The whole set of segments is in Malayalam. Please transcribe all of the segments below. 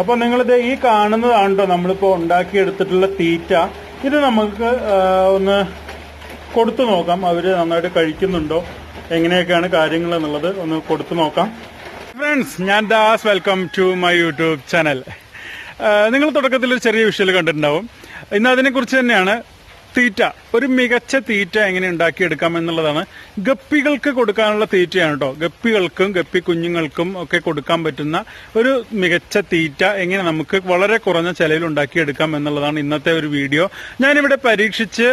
അപ്പൊ നിങ്ങളിത് ഈ കാണുന്നതാണ് കേട്ടോ നമ്മളിപ്പോ ഉണ്ടാക്കിയെടുത്തിട്ടുള്ള തീറ്റ. ഇത് നമുക്ക് ഒന്ന് കൊടുത്തു നോക്കാം. അവർ നന്നായിട്ട് കഴിക്കുന്നുണ്ടോ? എങ്ങനെയൊക്കെയാണ് കാര്യങ്ങൾ എന്നുള്ളത് ഒന്ന് കൊടുത്തു നോക്കാം. ഫ്രണ്ട്സ് ഞാൻ Das. Welcome to my YouTube channel നിങ്ങൾ തുടക്കത്തിൽ ഒരു ചെറിയ വിഷയം കണ്ടിട്ടുണ്ടാവും. ഇന്ന് അതിനെക്കുറിച്ച് തന്നെയാണ് തീറ്റ ഒരു മികച്ച തീറ്റ എങ്ങനെ ഉണ്ടാക്കിയെടുക്കാം എന്നുള്ളതാണ്. ഗപ്പികൾക്ക് കൊടുക്കാനുള്ള തീറ്റയാണ് കേട്ടോ ഗപ്പികൾക്കും ഗപ്പി കുഞ്ഞുങ്ങൾക്കും ഒക്കെ കൊടുക്കാൻ പറ്റുന്ന ഒരു മികച്ച തീറ്റ എങ്ങനെ നമുക്ക് വളരെ കുറഞ്ഞ ചെലവിൽ ഉണ്ടാക്കിയെടുക്കാം എന്നുള്ളതാണ് ഇന്നത്തെ ഒരു വീഡിയോ. ഞാനിവിടെ പരീക്ഷിച്ച്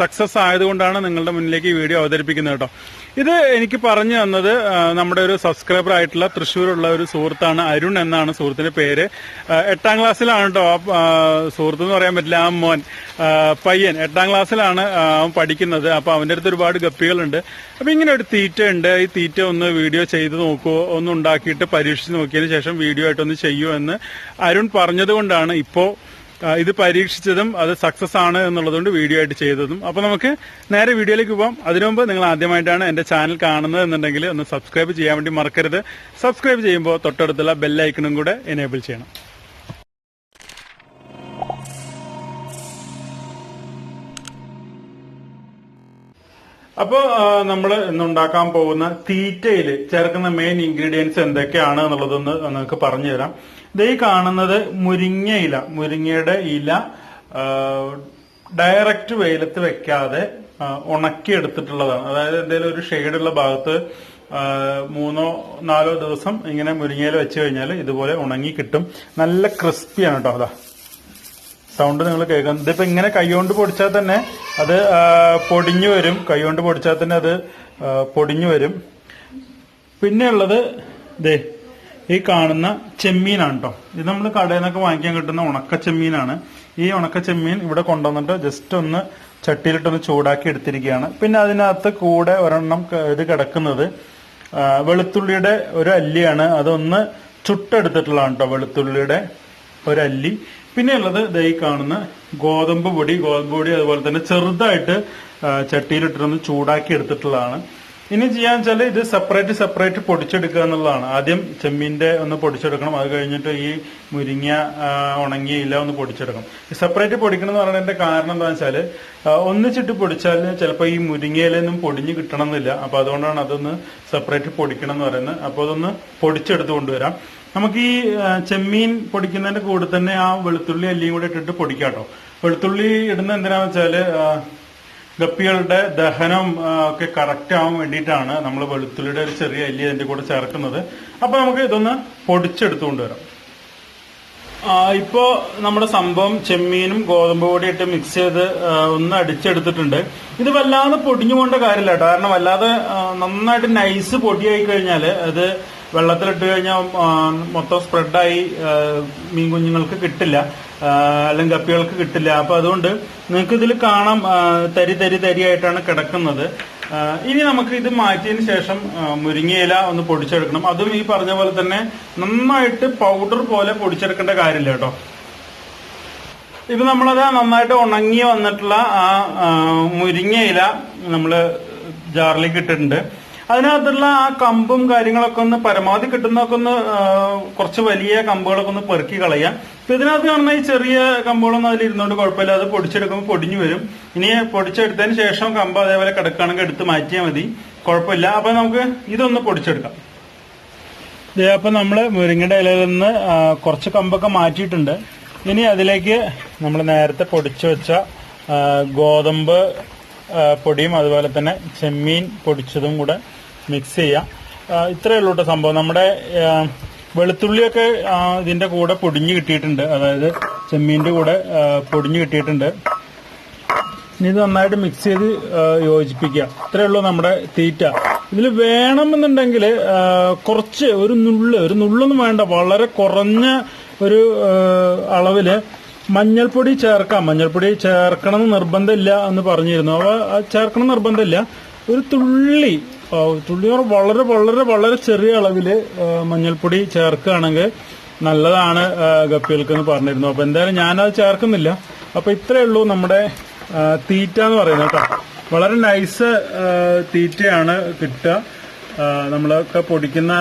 സക്സസ് ആയതുകൊണ്ടാണ് നിങ്ങളുടെ മുന്നിലേക്ക് ഈ വീഡിയോ അവതരിപ്പിക്കുന്നത് കേട്ടോ ഇത് എനിക്ക് പറഞ്ഞു തന്നത് നമ്മുടെ ഒരു സബ്സ്ക്രൈബർ ആയിട്ടുള്ള തൃശ്ശൂരുള്ള ഒരു സുഹൃത്താണ് അരുൺ എന്നാണ് സുഹൃത്തിന്റെ പേര്. എട്ടാം ക്ലാസ്സിലാണ് കേട്ടോ സുഹൃത്ത് എന്ന് പറയാൻ പറ്റില്ല ആ മോൻ പയ്യൻ. എട്ടാം ക്ലാസ്സിലാണ് അവൻ പഠിക്കുന്നത്. അപ്പൊ അവന്റെ അടുത്ത് ഒരുപാട് ഗപ്പികളുണ്ട്. അപ്പൊ ഇങ്ങനെ ഒരു തീറ്റ ഉണ്ട് ഈ തീറ്റ ഒന്ന് വീഡിയോ ചെയ്ത് നോക്കുവോ ഒന്ന് ഉണ്ടാക്കിയിട്ട് പരീക്ഷിച്ച് നോക്കിയതിന് ശേഷം വീഡിയോ ആയിട്ടൊന്ന് ചെയ്യൂ എന്ന് അരുൺ പറഞ്ഞതുകൊണ്ടാണ് ഇപ്പോ ഇത് പരീക്ഷിച്ചതും അത് സക്സസ് ആണ് എന്നുള്ളതുകൊണ്ട് വീഡിയോ ആയിട്ട് ചെയ്തതും. അപ്പൊ നമുക്ക് നേരെ വീഡിയോയിലേക്ക് പോകാം അതിനു മുമ്പ് നിങ്ങൾ ആദ്യമായിട്ടാണ് എന്റെ ചാനൽ കാണുന്നത് എന്നുണ്ടെങ്കിൽ ഒന്ന് സബ്സ്ക്രൈബ് ചെയ്യാൻ വേണ്ടി മറക്കരുത്. സബ്സ്ക്രൈബ് ചെയ്യുമ്പോൾ തൊട്ടടുത്തുള്ള ബെല്ലൈക്കണും കൂടെ എനേബിൾ ചെയ്യണം. അപ്പോൾ നമ്മൾ ഇന്നുണ്ടാക്കാൻ പോകുന്ന തീറ്റയിൽ ചേർക്കുന്ന മെയിൻ ഇൻഗ്രീഡിയൻസ് എന്തൊക്കെയാണ് എന്നുള്ളതൊന്ന് നിങ്ങൾക്ക് പറഞ്ഞു തരാം ഇത് ഈ കാണുന്നത് മുരിങ്ങ ഇല. മുരിങ്ങയുടെ ഇല ഡയറക്റ്റ് വെയിലത്ത് വെക്കാതെ ഉണക്കിയെടുത്തിട്ടുള്ളതാണ്. അതായത് എന്തെങ്കിലും ഒരു ഷെയ്ഡുള്ള ഭാഗത്ത് മൂന്നോ നാലോ ദിവസം ഇങ്ങനെ മുരിങ്ങയില വെച്ച് കഴിഞ്ഞാൽ ഇതുപോലെ ഉണങ്ങി കിട്ടും. നല്ല ക്രിസ്പിയാണ് കേട്ടോ അതാ. സൗണ്ട് നിങ്ങൾ കേൾക്കാം ഇതിപ്പോ ഇങ്ങനെ കൈകൊണ്ട് പൊടിച്ചാൽ തന്നെ അത് പൊടിഞ്ഞു വരും. കൈകൊണ്ട് പൊടിച്ചാൽ തന്നെ അത് പൊടിഞ്ഞു വരും. പിന്നെയുള്ളത് ദേ ഈ കാണുന്ന ചെമ്മീനാണ് കേട്ടോ ഇത് നമ്മൾ കടയിൽ നിന്നൊക്കെ വാങ്ങിക്കാൻ കിട്ടുന്ന ഉണക്ക ചെമ്മീനാണ്. ഈ ഉണക്ക ചെമ്മീൻ ഇവിടെ കൊണ്ടുവന്നിട്ട് ജസ്റ്റ് ഒന്ന് ചട്ടിയിലിട്ടൊന്ന് ചൂടാക്കി എടുത്തിരിക്കുകയാണ്. പിന്നെ അതിനകത്ത് കൂടെ ഒരെണ്ണം ഇത് കിടക്കുന്നത് വെളുത്തുള്ളിയുടെ ഒരു അല്ലിയാണ്. അതൊന്ന് ചുട്ടെടുത്തിട്ടുള്ളതാണ് കേട്ടോ വെളുത്തുള്ളിയുടെ ഒരല്ലി. പിന്നെയുള്ളത് ദൈ കാണുന്ന ഗോതമ്പ് പൊടി. ഗോതമ്പ് പൊടി അതുപോലെ തന്നെ ചെറുതായിട്ട് ചട്ടിയിലിട്ടൊന്ന് ചൂടാക്കി എടുത്തിട്ടുള്ളതാണ്. ഇനി ചെയ്യാന്ന് വെച്ചാൽ ഇത് സെപ്പറേറ്റ് സെപ്പറേറ്റ് പൊടിച്ചെടുക്കുക എന്നുള്ളതാണ്. ആദ്യം ചെമ്മീന്റെ ഒന്ന് പൊടിച്ചെടുക്കണം. അത് കഴിഞ്ഞിട്ട് ഈ മുരിങ്ങ ഉണങ്ങിയ ഇല ഒന്ന് പൊടിച്ചെടുക്കണം. സെപ്പറേറ്റ് പൊടിക്കണം എന്ന് പറയുന്നതിന്റെ കാരണം എന്താണെന്ന് വെച്ചാൽ ഒന്നിച്ചിട്ട് പൊടിച്ചാൽ ചിലപ്പോൾ ഈ മുരിങ്ങയിലൊന്നും പൊടിഞ്ഞ് കിട്ടണം എന്നില്ല അപ്പൊ അതുകൊണ്ടാണ് അതൊന്ന് സെപ്പറേറ്റ് പൊടിക്കണം എന്ന് പറയുന്നത്. അപ്പൊ അതൊന്ന് പൊടിച്ചെടുത്ത് കൊണ്ടുവരാം. നമുക്ക് ഈ ചെമ്മീൻ പൊടിക്കുന്നതിന്റെ കൂടെ തന്നെ ആ വെളുത്തുള്ളി അല്ലിയും കൂടെ ഇട്ടിട്ട് പൊടിക്കാം കേട്ടോ വെളുത്തുള്ളി ഇടുന്ന എന്തിനാന്ന് വെച്ചാൽ ഗപ്പികളുടെ ദഹനം ഒക്കെ കറക്റ്റ് ആവാൻ വേണ്ടിയിട്ടാണ് നമ്മൾ വെളുത്തുള്ളിയുടെ ഒരു ചെറിയ അല്ലി അതിന്റെ കൂടെ ചേർക്കുന്നത്. അപ്പൊ നമുക്ക് ഇതൊന്ന് പൊടിച്ചെടുത്തുകൊണ്ട് കൊണ്ടുവരാം ഇപ്പോ നമ്മുടെ സംഭവം ചെമ്മീനും ഗോതമ്പ് പൊടി ഇട്ട് മിക്സ് ചെയ്ത് ഒന്ന് അടിച്ചെടുത്തിട്ടുണ്ട്. ഇത് വല്ലാതെ പൊടിഞ്ഞു പോകേണ്ട കാര്യമില്ല കേട്ടോ. കാരണം വല്ലാതെ നന്നായിട്ട് നൈസ് പൊടിയായി കഴിഞ്ഞാൽ അത് വെള്ളത്തിലിട്ട് കഴിഞ്ഞാൽ മൊത്തം സ്പ്രെഡായി മീൻ കുഞ്ഞുങ്ങൾക്ക് കിട്ടില്ല. അല്ലെങ്കിൽ കപ്പികൾക്ക് കിട്ടില്ല. അപ്പൊ അതുകൊണ്ട് നിങ്ങൾക്ക് ഇതിൽ കാണാം തരി തരി തരി തരിയായിട്ടാണ് കിടക്കുന്നത്. ഇനി നമുക്ക് ഇത് മാറ്റിയതിന് ശേഷം മുരിങ്ങയില ഒന്ന് പൊടിച്ചെടുക്കണം. അതും ഈ പറഞ്ഞ പോലെ തന്നെ നന്നായിട്ട് പൗഡർ പോലെ പൊടിച്ചെടുക്കേണ്ട കാര്യമില്ല കേട്ടോ. ഇപ്പൊ നമ്മളത് നന്നായിട്ട് ഉണങ്ങി വന്നിട്ടുള്ള ആ മുരിങ്ങയില നമ്മൾ ജാറിലേക്ക് ഇട്ടിട്ടുണ്ട്. അതിനകത്തുള്ള ആ കമ്പും കാര്യങ്ങളൊക്കെ ഒന്ന് പരമാവധി കിട്ടുന്നതൊക്കെ ഒന്ന് കുറച്ച് വലിയ കമ്പുകളൊക്കെ ഒന്ന് പെറുക്കി കളയാം. ഇപ്പൊ ഇതിനകത്ത് കാണുന്ന ഈ ചെറിയ കമ്പുകളൊന്നും അതിൽ ഇരുന്നോണ്ട് കുഴപ്പമില്ല. അത് പൊടിച്ചെടുക്കുമ്പോൾ പൊടിഞ്ഞു വരും. ഇനി പൊടിച്ചെടുത്തതിന് ശേഷം കമ്പ് അതേപോലെ കിടക്കുകയാണെങ്കിൽ എടുത്ത് മാറ്റിയാൽ മതി. കുഴപ്പമില്ല. അപ്പൊ നമുക്ക് ഇതൊന്ന് പൊടിച്ചെടുക്കാം. ഇതേ അപ്പൊ നമ്മൾ മുരിങ്ങയുടെ ഇലയിൽ നിന്ന് കുറച്ച് കമ്പൊക്കെ മാറ്റിയിട്ടുണ്ട്. ഇനി അതിലേക്ക് നമ്മൾ നേരത്തെ പൊടിച്ചു വെച്ച ഗോതമ്പ് പൊടിയും അതുപോലെ തന്നെ ചെമ്മീൻ പൊടിച്ചതും കൂടെ മിക്സ് ചെയ്യുക ഇത്രയേ ഉള്ളൂ കേട്ടോ സംഭവം. നമ്മുടെ വെളുത്തുള്ളിയൊക്കെ ഇതിന്റെ കൂടെ പൊടിഞ്ഞു കിട്ടിയിട്ടുണ്ട്. അതായത് ചെമ്മീന്റെ കൂടെ പൊടിഞ്ഞു കിട്ടിയിട്ടുണ്ട്. ഇനി ഇത് നന്നായിട്ട് മിക്സ് ചെയ്ത് യോജിപ്പിക്കുക. ഇത്രയേ ഉള്ളൂ നമ്മുടെ തീറ്റ. ഇതിൽ വേണമെന്നുണ്ടെങ്കിൽ കുറച്ച് ഒരു നുള്ള് ഒരു നുള്ളൊന്നും വേണ്ട. വളരെ കുറഞ്ഞ ഒരു അളവിൽ മഞ്ഞൾപ്പൊടി ചേർക്കാം. മഞ്ഞൾപ്പൊടി ചേർക്കണമെന്ന് നിർബന്ധമില്ല എന്ന് പറഞ്ഞിരുന്നു. അപ്പോൾ ചേർക്കണം നിർബന്ധമില്ല. ഒരു തുള്ളി ആ, തുള്ളി എന്ന് വളരെ വളരെ വളരെ ചെറിയ അളവിൽ മഞ്ഞൾപ്പൊടി ചേർക്കുകയാണെങ്കിൽ നല്ലതാണ് ഗപ്പികൾക്ക് എന്ന് പറഞ്ഞിരുന്നു. അപ്പൊ എന്തായാലും ഞാനത് ചേർക്കുന്നില്ല. അപ്പൊ ഇത്രയേ ഉള്ളൂ നമ്മുടെ തീറ്റ എന്ന് പറയുന്നത് കേട്ടോ. വളരെ നൈസ് തീറ്റയാണ് കിട്ടുക. നമ്മളൊക്കെ പൊടിക്കുന്ന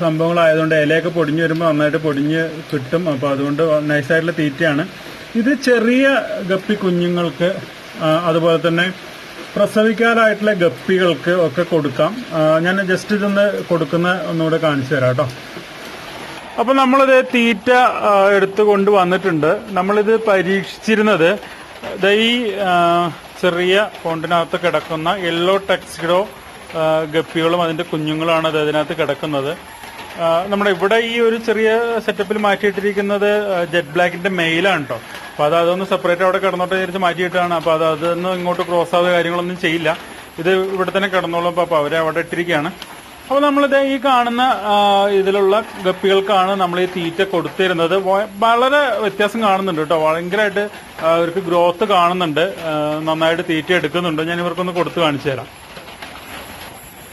സംഭവങ്ങളായതുകൊണ്ട് ഇലയൊക്കെ പൊടിഞ്ഞു വരുമ്പോൾ നന്നായിട്ട് പൊടിഞ്ഞ് കിട്ടും. അപ്പോൾ അതുകൊണ്ട് നൈസായിട്ടുള്ള തീറ്റയാണ്. ഇത് ചെറിയ ഗപ്പി കുഞ്ഞുങ്ങൾക്ക് അതുപോലെ തന്നെ പ്രസവിക്കാറായിട്ടുള്ള ഗപ്പികൾക്ക് ഒക്കെ കൊടുക്കാം. ഞാൻ ജസ്റ്റ് ഇതൊന്ന് കൊടുക്കുന്ന ഒന്നുകൂടെ കാണിച്ചു തരാം കേട്ടോ. അപ്പൊ നമ്മളിത് തീറ്റ എടുത്തു കൊണ്ട് വന്നിട്ടുണ്ട്. നമ്മളിത് പരീക്ഷിച്ചിരുന്നത് ഈ ചെറിയ പോണ്ടിനകത്ത് കിടക്കുന്ന യെല്ലോ ടെക്സിഡോ ഗപ്പികളും അതിന്റെ കുഞ്ഞുങ്ങളാണ് അത് അതിനകത്ത് കിടക്കുന്നത്. നമ്മുടെ ഇവിടെ ഈ ഒരു ചെറിയ സെറ്റപ്പിൽ മാറ്റിയിട്ടിരിക്കുന്നത് ജെറ്റ് ബ്ലാക്കിന്റെ മെയിലാണ് കേട്ടോ അപ്പൊ അത് അതൊന്ന് സെപ്പറേറ്റ് അവിടെ കിടന്നോട്ട് വിചാരിച്ച് മാറ്റിയിട്ടാണ്. അപ്പോൾ അത് അതൊന്നും ഇങ്ങോട്ട് ക്രോസ് ആവുക കാര്യങ്ങളൊന്നും ചെയ്യില്ല. ഇത് ഇവിടെ തന്നെ കിടന്നോളും. അപ്പൊ അവരെ അവിടെ ഇട്ടിരിക്കുകയാണ്. അപ്പോൾ നമ്മളിത് ഈ കാണുന്ന ഇതിലുള്ള ഗപ്പികൾക്കാണ് നമ്മൾ ഈ തീറ്റ കൊടുത്തിരുന്നത്. വളരെ വ്യത്യാസം കാണുന്നുണ്ട് കേട്ടോ. ഭയങ്കരമായിട്ട് അവർക്ക് ഗ്രോത്ത് കാണുന്നുണ്ട്. നന്നായിട്ട് തീറ്റ എടുക്കുന്നുണ്ട്. ഞാൻ ഇവർക്കൊന്ന് കൊടുത്തു കാണിച്ചു തരാം.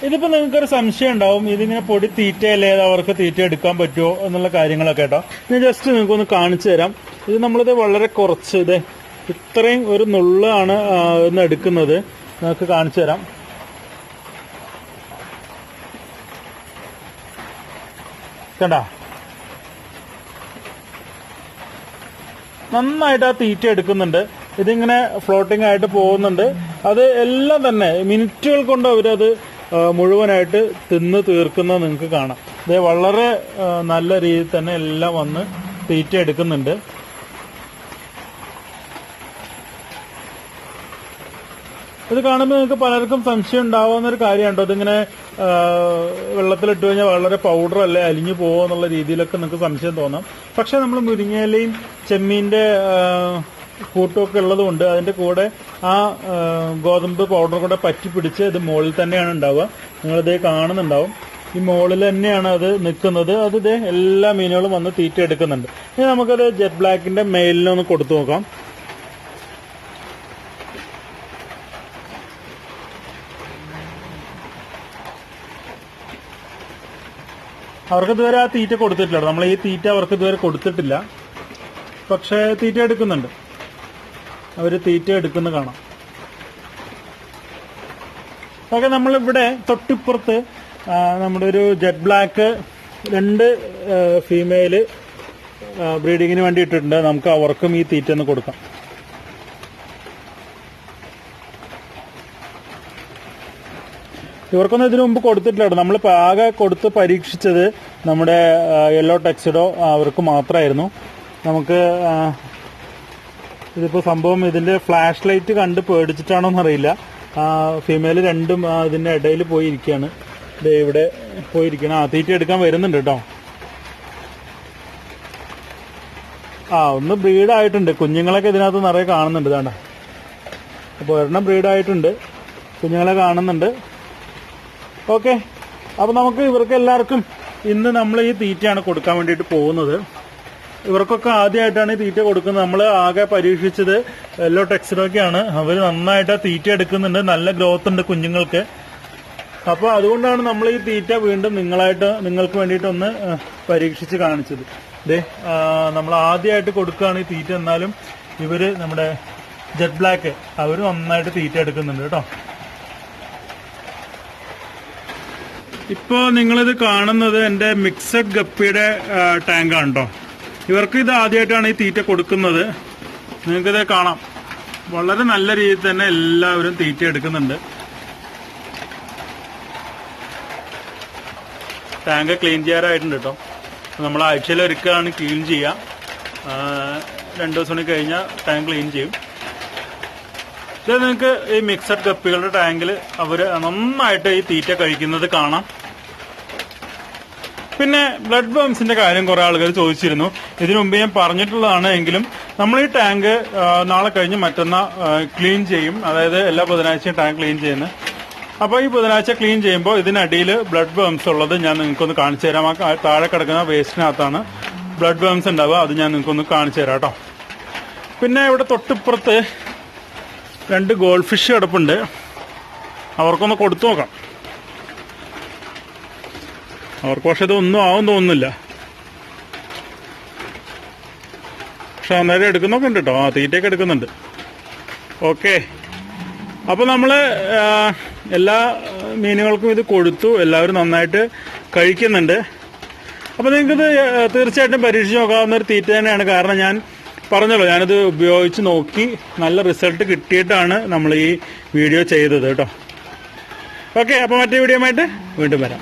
ഇതിപ്പോ നിങ്ങൾക്കൊരു സംശയം ഉണ്ടാവും. ഇതിങ്ങനെ പൊടി തീറ്റയല്ലേ? അവർക്ക് തീറ്റ എടുക്കാൻ പറ്റുമോ എന്നുള്ള കാര്യങ്ങളൊക്കെ കേട്ടോ. ഞാൻ ജസ്റ്റ് നിങ്ങൾക്കൊന്ന് കാണിച്ചു തരാം. ഇത് നമ്മളിത് വളരെ കുറച്ച് ഇത് ഇത്രയും ഒരു നുള്ളാണ് ഇന്ന് എടുക്കുന്നത്. നിങ്ങൾക്ക് കാണിച്ചു തരാം. കണ്ട? നന്നായിട്ട് ആ തീറ്റ എടുക്കുന്നുണ്ട്. ഇതിങ്ങനെ ഫ്ലോട്ടിംഗ് ആയിട്ട് പോകുന്നുണ്ട്. അത് എല്ലാം തന്നെ മിനിറ്റുകൾ കൊണ്ട് അവരത് മുഴുവനായിട്ട് തിന്ന് തീർക്കുന്നത് നിങ്ങൾക്ക് കാണാം. ഇത് വളരെ നല്ല രീതിയിൽ തന്നെ എല്ലാം വന്ന് തീറ്റ എടുക്കുന്നുണ്ട്. ഇത് കാണുമ്പോൾ നിങ്ങൾക്ക് പലർക്കും സംശയം ഉണ്ടാവുന്ന ഒരു കാര്യമുണ്ടോ ഇതിങ്ങനെ വെള്ളത്തിലിട്ട് കഴിഞ്ഞാൽ വളരെ പൗഡർ അല്ലേ അലിഞ്ഞു പോകുമോ എന്നുള്ള രീതിയിലൊക്കെ നിങ്ങൾക്ക് സംശയം തോന്നാം. പക്ഷെ നമ്മൾ മുരിങ്ങയിലയും ചെമ്മീന്റെ കൂട്ടമൊക്കെ ഉള്ളതുകൊണ്ട് അതിന്റെ കൂടെ ആ, ഗോതമ്പ് പൗഡർ കൂടെ പറ്റി പിടിച്ച് ഇത് മുകളിൽ തന്നെയാണ് ഉണ്ടാവുക. നിങ്ങളിത് കാണുന്നുണ്ടാവും. ഈ മുകളിൽ തന്നെയാണ് അത് നിൽക്കുന്നത്. അത് ഇതേ എല്ലാ മീനുകളും വന്ന് തീറ്റ എടുക്കുന്നുണ്ട് ഇനി നമുക്കത് ജെറ്റ് ബ്ലാക്കിന്റെ മെയിലിനൊന്ന് കൊടുത്തു നോക്കാം. അവർക്ക് ഇതുവരെ ആ തീറ്റ കൊടുത്തിട്ടില്ല. നമ്മൾ ഈ തീറ്റ അവർക്ക് ഇതുവരെ കൊടുത്തിട്ടില്ല. പക്ഷെ തീറ്റ എടുക്കുന്നുണ്ട്. അവർ തീറ്റ എടുക്കുന്ന കാണാം. ഓക്കെ നമ്മളിവിടെ തൊട്ടിപ്പുറത്ത് നമ്മുടെ ഒരു ജെറ്റ് ബ്ലാക്ക് രണ്ട് ഫീമെയിൽ ബ്രീഡിങ്ങിന് വേണ്ടി ഇട്ടിട്ടുണ്ട് നമുക്ക് അവർക്കും ഈ തീറ്റ ഒന്ന് കൊടുക്കാം. ഇവർക്കൊന്നും ഇതിനു മുമ്പ് കൊടുത്തിട്ടില്ല നമ്മൾ ആകെ കൊടുത്ത് പരീക്ഷിച്ചത് നമ്മുടെ യെല്ലോ ടെക്സിഡോ അവർക്ക് മാത്രമായിരുന്നു നമുക്ക് ഇതിപ്പോൾ ഇതിപ്പോ സംഭവം ഇതിന്റെ ഫ്ലാഷ് ലൈറ്റ് കണ്ട് പേടിച്ചിട്ടാണോ എന്നറിയില്ല ഫീമെയിൽ രണ്ടും ഇതിന്റെ ഇടയിൽ പോയി ഇരിക്കുകയാണ് ദേ ഇവിടെ പോയിരിക്കണം. ആ തീറ്റ എടുക്കാൻ വരുന്നുണ്ട് കേട്ടോ ആ ഒന്ന് ബ്രീഡായിട്ടുണ്ട് കുഞ്ഞുങ്ങളൊക്കെ ഇതിനകത്ത് നിറയെ കാണുന്നുണ്ട്. ഇതാണ്ട. അപ്പോൾ ഒരെണ്ണം ബ്രീഡായിട്ടുണ്ട് കുഞ്ഞുങ്ങളെ കാണുന്നുണ്ട്. ഓക്കെ. അപ്പൊ നമുക്ക് ഇവർക്ക് എല്ലാവർക്കും ഇന്ന് നമ്മൾ ഈ തീറ്റയാണ് കൊടുക്കാൻ വേണ്ടിയിട്ട് പോകുന്നത്. ഇവർക്കൊക്കെ ആദ്യമായിട്ടാണ് ഈ തീറ്റ കൊടുക്കുന്നത്. നമ്മൾ ആകെ പരീക്ഷിച്ചത് എല്ലോ ടെക്സിനൊക്കെയാണ് അവർ നന്നായിട്ട് തീറ്റ എടുക്കുന്നുണ്ട്. നല്ല ഗ്രോത്ത് ഉണ്ട് കുഞ്ഞുങ്ങൾക്ക്. അപ്പോൾ അതുകൊണ്ടാണ് നമ്മൾ ഈ തീറ്റ വീണ്ടും നിങ്ങളായിട്ട് നിങ്ങൾക്ക് വേണ്ടിയിട്ടൊന്ന് പരീക്ഷിച്ച് കാണിച്ചത്. ദേ നമ്മൾ ആദ്യമായിട്ട് കൊടുക്കുകയാണ് ഈ തീറ്റ. എന്നാലും ഇവർ നമ്മുടെ ജെറ്റ് ബ്ലാക്ക് അവർ നന്നായിട്ട് തീറ്റ എടുക്കുന്നുണ്ട് കേട്ടോ. ഇപ്പോ നിങ്ങളിത് കാണുന്നത് എന്റെ മിക്സഡ് ഗപ്പിയുടെ ടാങ്കാണ് കേട്ടോ ഇവർക്ക് ഇത് ആദ്യമായിട്ടാണ് ഈ തീറ്റ കൊടുക്കുന്നത്. നിങ്ങൾക്കിത് കാണാം. വളരെ നല്ല രീതിയിൽ തന്നെ എല്ലാവരും തീറ്റ എടുക്കുന്നുണ്ട്. ടാങ്ക് ക്ലീൻ ചെയ്യാറായിട്ടുണ്ട് കേട്ടോ. നമ്മൾ ആഴ്ചയിൽ ഒരുക്കാണ് ക്ലീൻ ചെയ്യുക രണ്ടു ദിവസം കഴിഞ്ഞാൽ ടാങ്ക് ക്ലീൻ ചെയ്യും. ഇത് നിങ്ങൾക്ക് ഈ മിക്സഡ് കപ്പികളുടെ ടാങ്കിൽ അവർ നന്നായിട്ട് ഈ തീറ്റ കഴിക്കുന്നത് കാണാം. പിന്നെ ബ്ലഡ് ബംസിന്റെ കാര്യം കുറെ ആളുകൾ ചോദിച്ചിരുന്നു. ഇതിനു മുമ്പ് ഞാൻ പറഞ്ഞിട്ടുള്ളതാണ് എങ്കിലും നമ്മൾ ഈ ടാങ്ക് നാളെ കഴിഞ്ഞ് മറ്റന്നാ ക്ലീൻ ചെയ്യും. അതായത് എല്ലാ ബുധനാഴ്ചയും ടാങ്ക് ക്ലീൻ ചെയ്യുന്നത്. അപ്പോൾ ഈ ബുധനാഴ്ച ക്ലീൻ ചെയ്യുമ്പോൾ ഇതിനടിയിൽ ബ്ലഡ് ബംസ് ഉള്ളത് ഞാൻ നിങ്ങൾക്കൊന്ന് കാണിച്ചു തരാം. ആ താഴെ കിടക്കുന്ന വേസ്റ്റിനകത്താണ് ബ്ലഡ് ബംസ് ഉണ്ടാവുക. അത് ഞാൻ നിങ്ങൾക്കൊന്ന് കാണിച്ചു തരാം കേട്ടോ. പിന്നെ ഇവിടെ തൊട്ടിപ്പുറത്ത് രണ്ട് ഗോൾഡ് ഫിഷ് കിടപ്പുണ്ട്. അവർക്കൊന്ന് കൊടുത്തു നോക്കാം. അവർക്ക് പക്ഷെ ഇതൊന്നും ആവും തോന്നുന്നില്ല. പക്ഷെ അന്നേരം എടുക്കുന്നൊക്കെ ഉണ്ട് കേട്ടോ. ആ തീറ്റയൊക്കെ എടുക്കുന്നുണ്ട്. ഓക്കെ. അപ്പോൾ നമ്മൾ എല്ലാ മീനുകൾക്കും ഇത് കൊടുത്തു. എല്ലാവരും നന്നായിട്ട് കഴിക്കുന്നുണ്ട്. അപ്പോൾ നിങ്ങൾക്കിത് തീർച്ചയായിട്ടും പരീക്ഷിച്ച് നോക്കാവുന്ന ഒരു തീറ്റ തന്നെയാണ്. കാരണം ഞാൻ പറഞ്ഞല്ലോ ഞാനിത് ഉപയോഗിച്ച് നോക്കി നല്ല റിസൾട്ട് കിട്ടിയിട്ടാണ് നമ്മൾ ഈ വീഡിയോ ചെയ്തത് കേട്ടോ. ഓക്കെ അപ്പോൾ മറ്റേ വീഡിയോ ആയിട്ട് വീണ്ടും വരാം.